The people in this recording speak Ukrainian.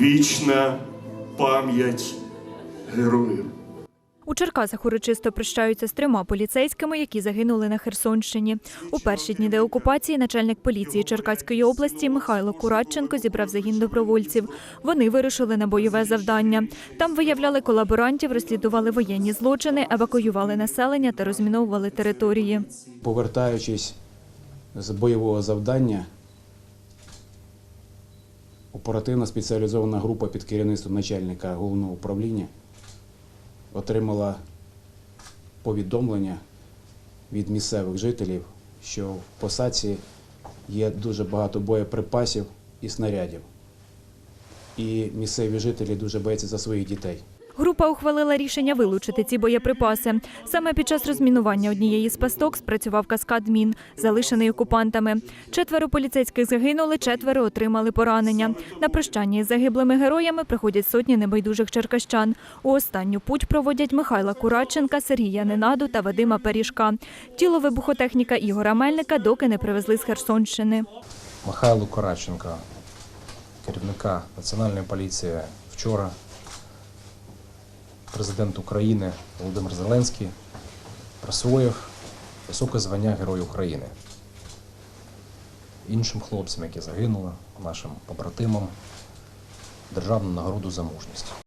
Вічна пам'ять героїв. У Черкасах урочисто прощаються з трьома поліцейськими, які загинули на Херсонщині. У перші дні деокупації начальник поліції Черкаської області Михайло Курадченко зібрав загін добровольців. Вони вирушили на бойове завдання. Там виявляли колаборантів, розслідували воєнні злочини, евакуювали населення та розміновували території. Повертаючись з бойового завдання, оперативна спеціалізована група під керівництвом начальника головного управління отримала повідомлення від місцевих жителів, що в посадці є дуже багато боєприпасів і снарядів. І місцеві жителі дуже бояться за своїх дітей. Група ухвалила рішення вилучити ці боєприпаси. Саме під час розмінування однієї з пасток спрацював каскад мін, залишений окупантами. Четверо поліцейських загинули, четверо отримали поранення. На прощання із загиблими героями приходять сотні небайдужих черкащан. У останню путь проводять Михайла Курадченка, Сергія Ненаду та Вадима Перішка. Тіло вибухотехніка Ігора Мельника доки не привезли з Херсонщини. Михайлу Кораченка, керівника Національної поліції вчора, президент України Володимир Зеленський присвоїв високе звання Герой України. Іншим хлопцям, які загинули, нашим побратимам, державну нагороду за мужність.